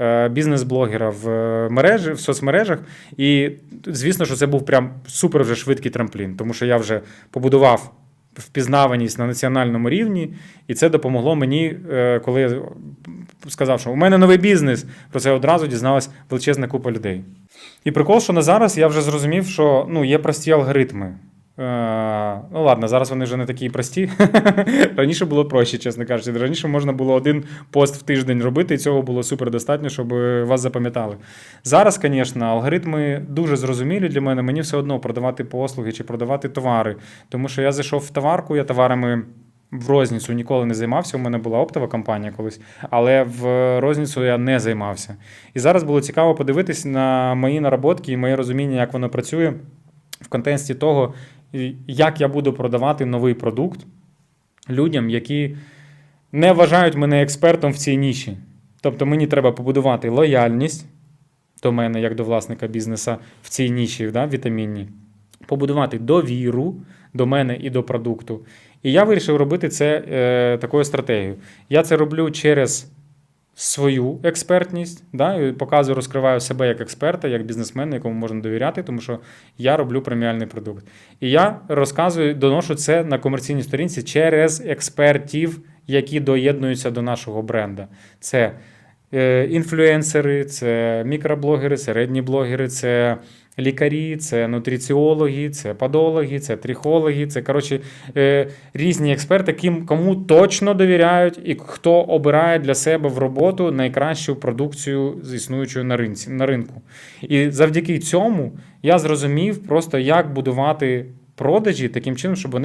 е, бізнес-блогера в е, мережі, в соцмережах. І звісно, що це був прям супер вже швидкий трамплін, тому що я вже побудував впізнаваність на національному рівні, і це допомогло мені, е, коли я сказав, що у мене новий бізнес. Про це одразу дізналась величезна купа людей. І прикол, що на зараз я вже зрозумів, що ну, є прості алгоритми. Е, ну ладно, зараз вони вже не такі прості. Раніше було проще, чесно кажучи. Раніше можна було один пост в тиждень робити, і цього було супер достатньо, щоб вас запам'ятали. Зараз, звісно, алгоритми дуже зрозумілі для мене. Мені все одно продавати послуги чи продавати товари. Тому що я зайшов в товарку, я товарами. В розніцю ніколи не займався. У мене була оптова компанія колись, але в розніцю я не займався. І зараз було цікаво подивитись на мої наработки і моє розуміння, як воно працює в контексті того, як я буду продавати новий продукт людям, які не вважають мене експертом в цій ніші. Тобто мені треба побудувати лояльність до мене, як до власника бізнесу в цій ніші, да, вітамінній, побудувати довіру до мене і до продукту. І я вирішив робити це е, такою стратегією. Я це роблю через свою експертність, да, і показую, розкриваю себе як експерта, як бізнесмена, якому можна довіряти, тому що я роблю преміальний продукт. І я розказую, доношу це на комерційній сторінці через експертів, які доєднуються до нашого бренда. Це інфлюенсери, це мікроблогери, середні блогери, це лікарі, це нутриціологи, це подологи, це трихологи, це коротше е, різні експерти, ким, кому точно довіряють і хто обирає для себе в роботу найкращу продукцію з існуючою на, ринці, на ринку. І завдяки цьому я зрозумів просто, як будувати продажі таким чином, щоб вони.